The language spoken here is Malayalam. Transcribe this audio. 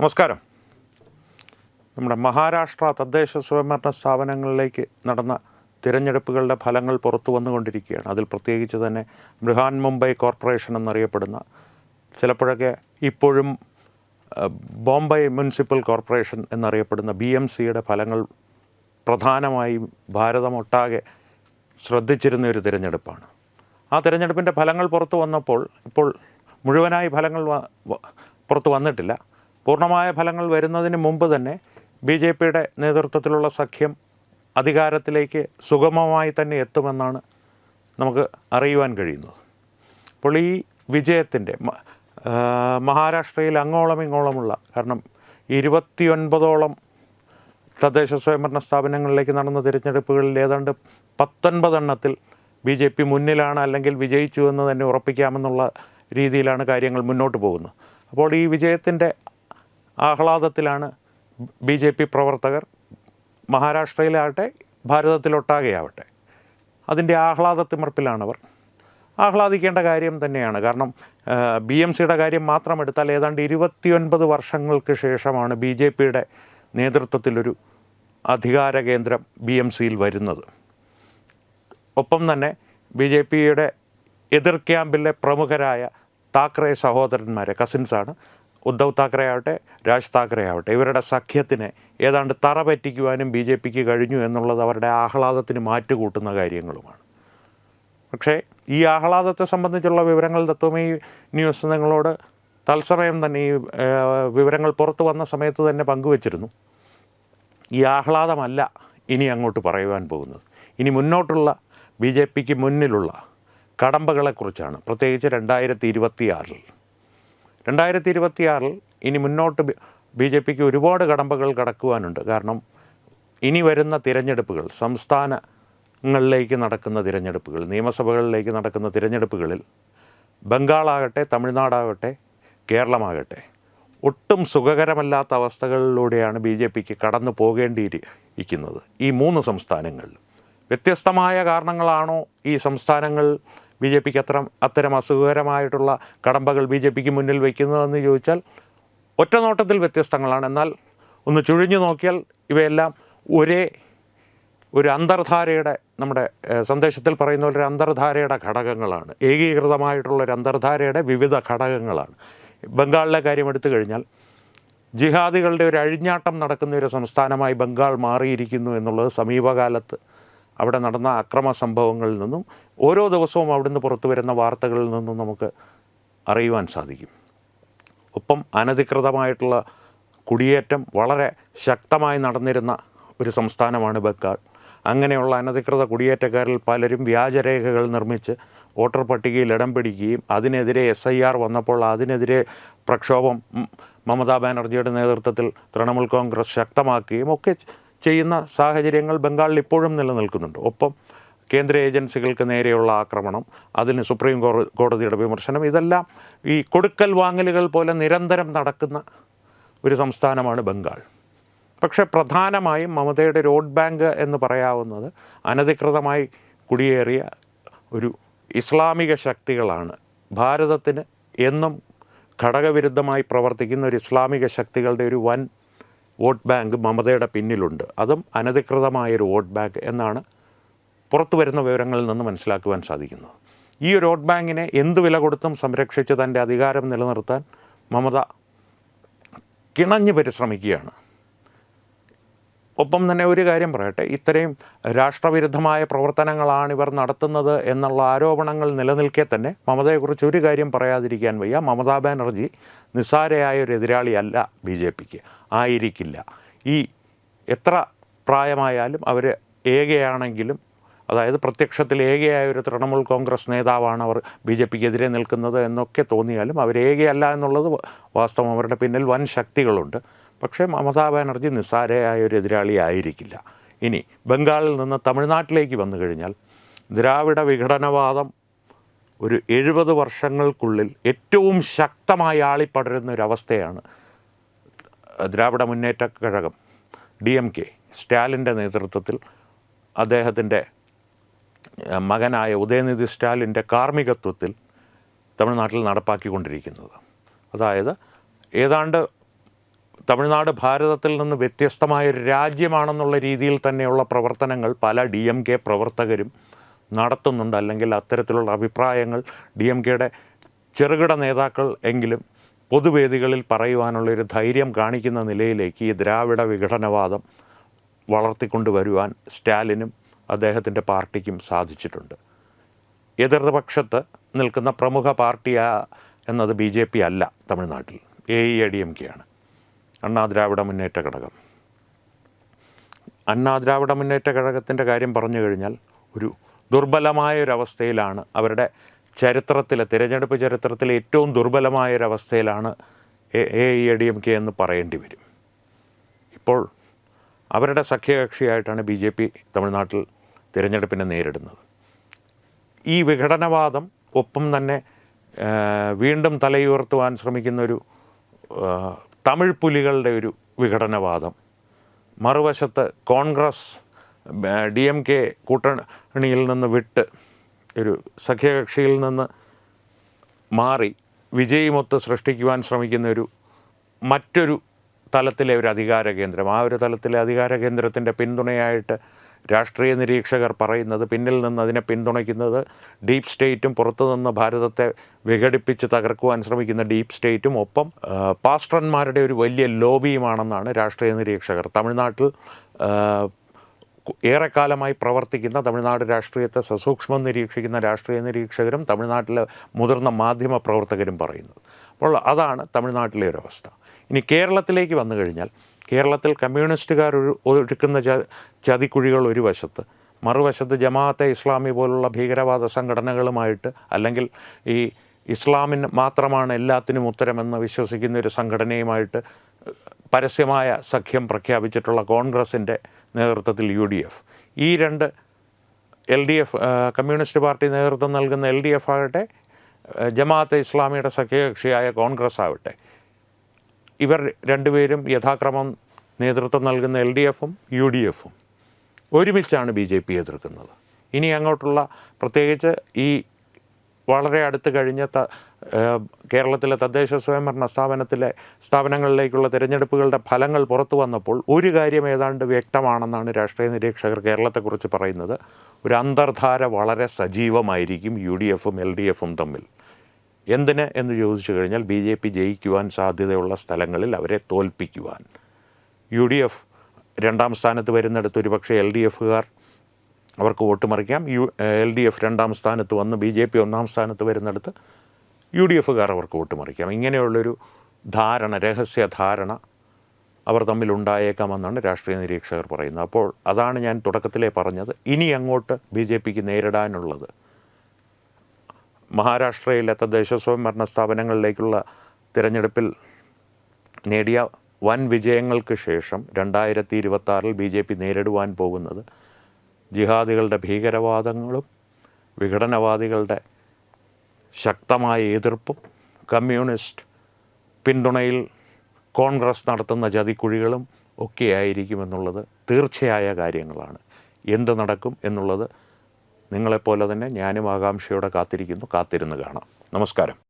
നമസ്കാരം. നമ്മുടെ മഹാരാഷ്ട്ര തദ്ദേശ സ്വയംഭരണ സ്ഥാപനങ്ങളിലേക്ക് നടന്ന തിരഞ്ഞെടുപ്പുകളുടെ ഫലങ്ങൾ പുറത്തു വന്നുകൊണ്ടിരിക്കുകയാണ്. അതിൽ പ്രത്യേകിച്ച് തന്നെ ബൃഹാൻ മുംബൈ കോർപ്പറേഷൻ എന്നറിയപ്പെടുന്ന ചിലപ്പോഴൊക്കെ ഇപ്പോഴും ബോംബെ മുനിസിപ്പൽ കോർപ്പറേഷൻ എന്നറിയപ്പെടുന്ന ബി എം സിയുടെ ഫലങ്ങൾ പ്രധാനമായും ഭാരതമൊട്ടാകെ ശ്രദ്ധിച്ചിരുന്ന ഒരു തിരഞ്ഞെടുപ്പാണ്. ആ തിരഞ്ഞെടുപ്പിന്റെ ഫലങ്ങൾ പുറത്തു വന്നപ്പോൾ ഇപ്പോൾ മുഴുവനായി ഫലങ്ങൾ പുറത്തു വന്നിട്ടില്ല. പൂർണമായ ഫലങ്ങൾ വരുന്നതിന് മുമ്പ് തന്നെ ബി ജെ പിയുടെ നേതൃത്വത്തിലുള്ള സഖ്യം അധികാരത്തിലേക്ക് സുഗമമായി തന്നെ എത്തുമെന്നാണ് നമുക്ക് അറിയുവാൻ കഴിയുന്നത്. അപ്പോൾ ഈ വിജയത്തിന്റെ മഹാരാഷ്ട്രയിൽ അങ്ങോളം ഇങ്ങോളമുള്ള കാരണം ഇരുപത്തിയൊൻപതോളം തദ്ദേശ സ്വയംഭരണ സ്ഥാപനങ്ങളിലേക്ക് നടന്ന തിരഞ്ഞെടുപ്പുകളിൽ ഏതാണ്ട് പത്തൊൻപതെണ്ണത്തിൽ ബി ജെ പി മുന്നിലാണ് അല്ലെങ്കിൽ വിജയിച്ചു എന്ന് തന്നെ ഉറപ്പിക്കാമെന്നുള്ള രീതിയിലാണ് കാര്യങ്ങൾ മുന്നോട്ട് പോകുന്നത്. അപ്പോൾ ഈ വിജയത്തിന്റെ ആഹ്ലാദത്തിലാണ് ബി ജെ പി പ്രവർത്തകർ മഹാരാഷ്ട്രയിലാവട്ടെ ഭാരതത്തിലൊട്ടാകെയാവട്ടെ. അതിന്റെ ആഹ്ലാദത്തിമർപ്പിലാണവർ. ആഹ്ലാദിക്കേണ്ട കാര്യം തന്നെയാണ്. കാരണം ബി എം സിയുടെ കാര്യം മാത്രം എടുത്താൽ ഏതാണ്ട് ഇരുപത്തിയൊൻപത് വർഷങ്ങൾക്ക് ശേഷമാണ് ബി ജെ പിയുടെ നേതൃത്വത്തിലൊരു അധികാര കേന്ദ്രം ബി എം സിയിൽ വരുന്നത്. ഒപ്പം തന്നെ ബി ജെ പിയുടെ എതിർ ക്യാമ്പിലെ പ്രമുഖരായ താക്കറെ സഹോദരന്മാരെ കസിൻസാണ് ഉദ്ധവ് താക്കറെ ആവട്ടെ രാജ് താക്കറെ ആവട്ടെ ഇവരുടെ സഖ്യത്തിന് ഏതാണ്ട് തറ പറ്റിക്കുവാനും ബി ജെ പിക്ക് കഴിഞ്ഞു എന്നുള്ളത് അവരുടെ ആഹ്ലാദത്തിന് മാറ്റുകൂട്ടുന്ന കാര്യങ്ങളുമാണ്. പക്ഷേ ഈ ആഹ്ലാദത്തെ സംബന്ധിച്ചുള്ള വിവരങ്ങൾ തത്വമേ ന്യൂസ് നിങ്ങളോട് തത്സമയം തന്നെ ഈ വിവരങ്ങൾ പുറത്തു വന്ന സമയത്ത് തന്നെ പങ്കുവച്ചിരുന്നു. ഈ ആഹ്ലാദമല്ല ഇനി അങ്ങോട്ട് പറയുവാൻ പോകുന്നത്. ഇനി മുന്നോട്ടുള്ള ബി ജെ പിക്ക് മുന്നിലുള്ള കടമ്പകളെക്കുറിച്ചാണ്. പ്രത്യേകിച്ച് രണ്ടായിരത്തി ഇരുപത്തിയാറിൽ രണ്ടായിരത്തി ഇരുപത്തിയാറിൽ ഇനി മുന്നോട്ട് ബി ജെ പിക്ക് ഒരുപാട് കടമ്പകൾ കടക്കുവാനുണ്ട്. കാരണം ഇനി വരുന്ന തിരഞ്ഞെടുപ്പുകൾ സംസ്ഥാനങ്ങളിലേക്ക് നടക്കുന്ന തിരഞ്ഞെടുപ്പുകൾ നിയമസഭകളിലേക്ക് നടക്കുന്ന തിരഞ്ഞെടുപ്പുകളിൽ ബംഗാളാകട്ടെ തമിഴ്നാടാകട്ടെ കേരളമാകട്ടെ ഒട്ടും സുഖകരമല്ലാത്ത അവസ്ഥകളിലൂടെയാണ് ബി ജെ പിക്ക് കടന്നു പോകേണ്ടിയിരിക്കുന്നത് ഈ മൂന്ന് സംസ്ഥാനങ്ങളിൽ. വ്യത്യസ്തമായ കാരണങ്ങളാണോ ഈ സംസ്ഥാനങ്ങൾ ബി ജെ പിക്ക് അത്തരം അത്തരം അസുഖകരമായിട്ടുള്ള കടമ്പകൾ ബി ജെ പിക്ക് മുന്നിൽ വയ്ക്കുന്നതെന്ന് ചോദിച്ചാൽ ഒറ്റ നോട്ടത്തിൽ വ്യത്യസ്തങ്ങളാണ്. എന്നാൽ ഒന്ന് ചുഴിഞ്ഞു നോക്കിയാൽ ഇവയെല്ലാം ഒരേ ഒരു അന്തർധാരയുടെ നമ്മുടെ സന്ദേശത്തിൽ പറയുന്ന ഒരു അന്തർധാരയുടെ ഘടകങ്ങളാണ്. ഏകീകൃതമായിട്ടുള്ള ഒരു അന്തർധാരയുടെ വിവിധ ഘടകങ്ങളാണ്. ബംഗാളിലെ കാര്യം എടുത്തു കഴിഞ്ഞാൽ ജിഹാദികളുടെ ഒരു അഴിഞ്ഞാട്ടം നടക്കുന്ന ഒരു സംസ്ഥാനമായി ബംഗാൾ മാറിയിരിക്കുന്നു എന്നുള്ളത് സമീപകാലത്ത് അവിടെ നടന്ന അക്രമ സംഭവങ്ങളിൽ നിന്നും ഓരോ ദിവസവും അവിടുന്ന് പുറത്തു വരുന്ന വാർത്തകളിൽ നിന്നും നമുക്ക് അറിയുവാൻ സാധിക്കും. ഒപ്പം അനധികൃതമായിട്ടുള്ള കുടിയേറ്റം വളരെ ശക്തമായി നടന്നിരുന്ന ഒരു സംസ്ഥാനമാണ് ബംഗാൾ. അങ്ങനെയുള്ള അനധികൃത കുടിയേറ്റക്കാരിൽ പലരും വ്യാജരേഖകൾ നിർമ്മിച്ച് വോട്ടർ പട്ടികയിൽ ഇടം പിടിക്കുകയും അതിനെതിരെ എസ് ഐ ആർ വന്നപ്പോൾ അതിനെതിരെ പ്രക്ഷോഭം മമതാ ബാനർജിയുടെ നേതൃത്വത്തിൽ തൃണമൂൽ കോൺഗ്രസ് ശക്തമാക്കുകയും ഒക്കെ ചെയ്യുന്ന സാഹചര്യങ്ങൾ ബംഗാളിൽ ഇപ്പോഴും നിലനിൽക്കുന്നുണ്ട്. ഒപ്പം കേന്ദ്ര ഏജൻസികൾക്ക് നേരെയുള്ള ആക്രമണം അതിന് സുപ്രീം കോട- കോടതിയുടെ വിമർശനം ഇതെല്ലാം ഈ കൊടുക്കൽ വാങ്ങലുകൾ പോലെ നിരന്തരം നടക്കുന്ന ഒരു സംസ്ഥാനമാണ് ബംഗാൾ. പക്ഷെ പ്രധാനമായും മമതയുടെ റോഡ് ബാങ്ക് എന്ന് പറയാവുന്നത് അനധികൃതമായി കുടിയേറിയ ഒരു ഇസ്ലാമിക ശക്തികളാണ്. ഭാരതത്തിന് എന്നും ഘടകവിരുദ്ധമായി പ്രവർത്തിക്കുന്ന ഒരു ഇസ്ലാമിക ശക്തികളുടെ ഒരു വൻ വോട്ട് ബാങ്ക് മമതയുടെ പിന്നിലുണ്ട്. അതും അനധികൃതമായൊരു വോട്ട് ബാങ്ക് എന്നാണ് പുറത്തു വരുന്ന വിവരങ്ങളിൽ നിന്ന് മനസ്സിലാക്കുവാൻ സാധിക്കുന്നത് ഈ വോട്ട് ബാങ്കിനെ എന്ത് വില കൊടുത്തും സംരക്ഷിച്ച് തന്റെ അധികാരം നിലനിർത്താൻ മമത കിണഞ്ഞ് പരിശ്രമിക്കുകയാണ്. ഒപ്പം തന്നെ ഒരു കാര്യം പറയട്ടെ ഇത്രയും രാഷ്ട്രവിരുദ്ധമായ പ്രവർത്തനങ്ങളാണ് ഇവർ നടത്തുന്നത് എന്നുള്ള ആരോപണങ്ങൾ നിലനിൽക്കെ തന്നെ മമതയെക്കുറിച്ച് ഒരു കാര്യം പറയാതിരിക്കാൻ വയ്യ. മമതാ ബാനർജി നിസ്സാരയായ ഒരു എതിരാളിയല്ല ബി ജെ പിക്ക്. ആയിരിക്കില്ല. ഈ എത്ര പ്രായമായാലും അവർ ഏകയാണെങ്കിലും അതായത് പ്രത്യക്ഷത്തിൽ ഏകയായ ഒരു തൃണമൂൽ കോൺഗ്രസ് നേതാവാണ് അവർ ബി ജെ പിക്കെതിരെ നിൽക്കുന്നത് എന്നൊക്കെ തോന്നിയാലും അവർ ഏകയല്ല എന്നുള്ളത് വാസ്തവം അവരുടെ പിന്നിൽ വൻ ശക്തികളുണ്ട്. പക്ഷേ മമതാ ബാനർജി നിസ്സാരയായ ഒരു എതിരാളി ആയിരിക്കില്ല. ഇനി ബംഗാളിൽ നിന്ന് തമിഴ്നാട്ടിലേക്ക് വന്നു കഴിഞ്ഞാൽ ദ്രാവിഡ വിഘടനവാദം ഒരു എഴുപത് വർഷങ്ങൾക്കുള്ളിൽ ഏറ്റവും ശക്തമായി ആളിപ്പടരുന്ന ഒരവസ്ഥയാണ് Dravida Munnetra Kazhagam. D M K സ്റ്റാലിന്റെ നേതൃത്വത്തിൽ അദ്ദേഹത്തിന്റെ മകനായ ഉദയനിധി സ്റ്റാലിന്റെ കാർമ്മികത്വത്തിൽ തമിഴ്നാട്ടിൽ നടപ്പാക്കിക്കൊണ്ടിരിക്കുന്നത്. അതായത് ഏതാണ്ട് തമിഴ്നാട് ഭാരതത്തിൽ നിന്ന് വ്യത്യസ്തമായ ഒരു രാജ്യമാണെന്നുള്ള രീതിയിൽ തന്നെയുള്ള പ്രവർത്തനങ്ങൾ പല ഡി എം കെ പ്രവർത്തകരും നടത്തുന്നുണ്ട്. അല്ലെങ്കിൽ അത്തരത്തിലുള്ള അഭിപ്രായങ്ങൾ ഡി എം കെയുടെ ചെറുകിട നേതാക്കൾ എങ്കിലും പൊതുവേദികളിൽ പറയുവാനുള്ളൊരു ധൈര്യം കാണിക്കുന്ന നിലയിലേക്ക് ഈ ദ്രാവിഡ വിഘടനവാദം വളർത്തിക്കൊണ്ടുവരുവാൻ സ്റ്റാലിനും അദ്ദേഹത്തിന്റെ പാർട്ടിക്കും സാധിച്ചിട്ടുണ്ട്. എതിർപക്ഷത്ത് നിൽക്കുന്ന പ്രമുഖ പാർട്ടിയാ എന്നത് ബി ജെ പി അല്ല തമിഴ്നാട്ടിൽ. A I A D M കെയാണ് Anna Dravida മുന്നേറ്റ ഘടകം. അണ്ണാ ദ്രാവിഡ മുന്നേറ്റ ഘടകത്തിന്റെ കാര്യം പറഞ്ഞു കഴിഞ്ഞാൽ ഒരു ദുർബലമായ ഒരു അവസ്ഥയിലാണ് അവരുടെ ചരിത്രത്തിലെ തിരഞ്ഞെടുപ്പ് ചരിത്രത്തിലെ ഏറ്റവും ദുർബലമായ ഒരു അവസ്ഥയിലാണ് A I D M K എന്ന് പറയേണ്ടി വരും. ഇപ്പോൾ അവരുടെ സഖ്യകക്ഷിയായിട്ടാണ് ബി ജെ പി തമിഴ്നാട്ടിൽ തിരഞ്ഞെടുപ്പിനെ നേരിടുന്നത്. ഈ വിഘടനവാദം ഒപ്പം തന്നെ വീണ്ടും തലയുയർത്തുവാൻ ശ്രമിക്കുന്ന ഒരു തമിഴ് പുലികളുടെ ഒരു വിഘടനവാദം. മറുവശത്ത് കോൺഗ്രസ് ഡി എം കെ കൂട്ടണിയിൽ നിന്ന് വിട്ട് ഒരു സഖ്യകക്ഷിയിൽ നിന്ന് മാറി വിജയമൊത്ത് സൃഷ്ടിക്കുവാൻ ശ്രമിക്കുന്ന ഒരു മറ്റൊരു തലത്തിലെ ഒരു അധികാര കേന്ദ്രം. ആ ഒരു തലത്തിലെ അധികാര കേന്ദ്രത്തിന്റെ പിന്തുണയായിട്ട് രാഷ്ട്രീയ നിരീക്ഷകർ പറയുന്നത് പിന്നിൽ നിന്ന് അതിനെ പിന്തുണയ്ക്കുന്നത് ഡീപ്പ് സ്റ്റേറ്റും പുറത്തുനിന്ന് ഭാരതത്തെ വിഘടിപ്പിച്ച് തകർക്കുവാൻ ശ്രമിക്കുന്ന ഡീപ്പ് സ്റ്റേറ്റും ഒപ്പം പാസ്റ്റർന്മാരുടെ ഒരു വലിയ ലോബിയുമാണെന്നാണ് രാഷ്ട്രീയ നിരീക്ഷകർ. തമിഴ്നാട്ടിൽ ഏറെക്കാലമായി പ്രവർത്തിക്കുന്ന തമിഴ്നാട് രാഷ്ട്രീയത്തെ സസൂക്ഷ്മം നിരീക്ഷിക്കുന്ന രാഷ്ട്രീയ നിരീക്ഷകരും തമിഴ്നാട്ടിലെ മുതിർന്ന മാധ്യമ പ്രവർത്തകരും പറയുന്നത്. അപ്പോൾ അതാണ് തമിഴ്നാട്ടിലെ ഒരു അവസ്ഥ ഇനി കേരളത്തിലേക്ക് വന്നു കഴിഞ്ഞാൽ കേരളത്തിൽ കമ്മ്യൂണിസ്റ്റുകാർ ഒരു- ഒരുക്കുന്ന ചതിക്കുഴികൾ ഒരു വശത്ത്. മറുവശത്ത് ജമാഅത്തെ ഇസ്ലാമി പോലുള്ള ഭീകരവാദ സംഘടനകളുമായിട്ട് അല്ലെങ്കിൽ ഈ ഇസ്ലാമിന് മാത്രമാണ് എല്ലാത്തിനും ഉത്തരമെന്ന് വിശ്വസിക്കുന്ന ഒരു സംഘടനയുമായിട്ട് പരസ്യമായ സഖ്യം പ്രഖ്യാപിച്ചിട്ടുള്ള കോൺഗ്രസിന്റെ നേതൃത്വത്തിൽ യു ഡി എഫ്. ഈ രണ്ട് L D F communist party നേതൃത്വം നൽകുന്ന എൽ ഡി എഫ് ആകട്ടെ ജമാഅത്തെ ഇസ്ലാമിയുടെ സഖ്യകക്ഷിയായ കോൺഗ്രസ് ആവട്ടെ ഇവർ രണ്ടുപേരും യഥാക്രമം നേതൃത്വം നൽകുന്ന എൽ ഡി എഫും യു ഡി എഫും ഒരുമിച്ചാണ് ബി ജെ പി എതിർക്കുന്നത്. ഇനി അങ്ങോട്ടുള്ള പ്രത്യേകിച്ച് ഈ വളരെ അടുത്ത് കഴിഞ്ഞ ത കേരളത്തിലെ തദ്ദേശ സ്വയംഭരണ സ്ഥാപനത്തിലെ സ്ഥാപനങ്ങളിലേക്കുള്ള തിരഞ്ഞെടുപ്പുകളുടെ ഫലങ്ങൾ പുറത്തു വന്നപ്പോൾ ഒരു കാര്യം ഏതാണ്ട് വ്യക്തമാണെന്നാണ് രാഷ്ട്രീയ നിരീക്ഷകർ കേരളത്തെക്കുറിച്ച് പറയുന്നത്. ഒരു അന്തർധാര വളരെ സജീവമായിരിക്കും യു ഡി എഫും എൽ ഡി എഫും തമ്മിൽ. എന്തിന് എന്ന് ചോദിച്ചു കഴിഞ്ഞാൽ ബി ജെ പി ജയിക്കുവാൻ സാധ്യതയുള്ള സ്ഥലങ്ങളിൽ അവരെ തോൽപ്പിക്കുവാൻ. യു ഡി എഫ് രണ്ടാം സ്ഥാനത്ത് വരുന്നിടത്ത് ഒരുപക്ഷെ എൽ ഡി എഫുകാർ അവർക്ക് വോട്ട് മറിക്കാം. യു എൽ ഡി എഫ് രണ്ടാം സ്ഥാനത്ത് വന്ന് ബി ജെ പി ഒന്നാം സ്ഥാനത്ത് വരുന്നിടത്ത് യു ഡി എഫുകാർ അവർക്ക് വോട്ട് മറിക്കാം. ഇങ്ങനെയുള്ളൊരു ധാരണ രഹസ്യ ധാരണ അവർ തമ്മിൽ ഉണ്ടായേക്കാമെന്നാണ് രാഷ്ട്രീയ നിരീക്ഷകർ പറയുന്നത്. അപ്പോൾ അതാണ് ഞാൻ തുടക്കത്തിലേ പറഞ്ഞത്. ഇനി അങ്ങോട്ട് ബി ജെ പിക്ക് നേരിടാനുള്ളത് മഹാരാഷ്ട്രയിലെ തദ്ദേശ സ്വയംഭരണ സ്ഥാപനങ്ങളിലേക്കുള്ള തിരഞ്ഞെടുപ്പിൽ നേടിയ വൻ വിജയങ്ങൾക്ക് ശേഷം രണ്ടായിരത്തി ഇരുപത്തി ആറിൽ ബി ജെ പി നേരിടുവാൻ പോകുന്നത് ജിഹാദികളുടെ ഭീകരവാദങ്ങളും വിഘടനവാദികളുടെ ശക്തമായ എതിർപ്പും കമ്മ്യൂണിസ്റ്റ് പിന്തുണയിൽ കോൺഗ്രസ് നടത്തുന്ന ചതിക്കുഴികളും ഒക്കെയായിരിക്കുമെന്നുള്ളത് തീർച്ചയായ കാര്യങ്ങളാണ്. എന്ത് നടക്കും എന്നുള്ളത് നിങ്ങളെപ്പോലെ തന്നെ ഞാനും ആകാംക്ഷയോടെ കാത്തിരിക്കുന്നു. കാത്തിരുന്ന് കാണാം. നമസ്കാരം.